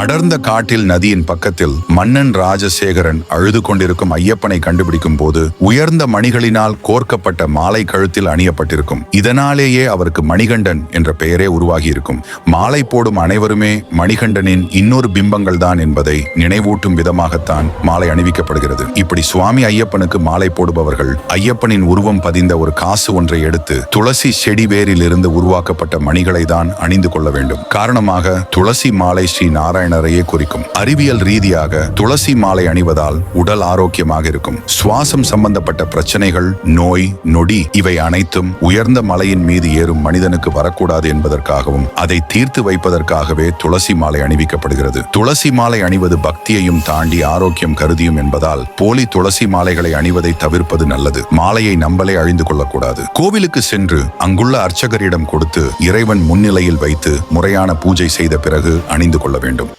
அடர்ந்த காட்டில் நதியின் பக்கத்தில் மன்னன் ராஜசேகரன் அழுது கொண்டிருக்கும் ஐயப்பனை கண்டுபிடிக்கும் போது உயர்ந்த மணிகளினால் கோர்க்கப்பட்ட மாலை கழுத்தில் அணியப்பட்டிருக்கும். இதனாலேயே அவருக்கு மணிகண்டன் என்ற பெயரே உருவாகியிருக்கும். மாலை போடும் அனைவருமே மணிகண்டனின் இன்னொரு பிம்பங்கள் தான் என்பதை நினைவூட்டும் விதமாகத்தான் மாலை அணிவிக்கப்படுகிறது. இப்படி சுவாமி ஐயப்பனுக்கு மாலை போடுபவர்கள் ஐயப்பனின் உருவம் பதிந்த ஒரு காசு ஒன்றை எடுத்து துளசி செடி வேரில் இருந்து உருவாக்கப்பட்ட மணிகளை தான் அணிந்து கொள்ள வேண்டும். காரணமாக துளசி மாலை ஸ்ரீ நாராயணரையே குறிக்கும். அறிவியல் ரீதியாக துளசி மாலை அணிவதால் உடல் ஆரோக்கியமாக இருக்கும். சுவாசம் சம்பந்தப்பட்ட பிரச்சனைகள் நோய் நொடி இவை அனைத்தும் உயர்ந்த மலையின் மீது ஏறும் மனிதனுக்கு வரக்கூடாது என்பதற்காகவும் அதை தீர்த்து வைப்பதற்காகவே துளசி மாலை அணிவிக்கப்படுகிறது. துளசி மாலை அணிவது பக்தியையும் தாண்டி ஆரோக்கியம் கருதியும் என்பதால் போலி துளசி மாலைகளை அணிவதை தவிர்ப்பது நல்லது. மாலையை நம்பலே அழிந்து கொள்ளக்கூடாது. கோவிலுக்கு சென்று அங்குள்ள அர்ச்சகரிடம் கொடுத்து இறைவன் முன்னிலையில் வைத்து முறையான பூஜை செய்த பிறகு அணிந்து கொள்ள வேண்டும்.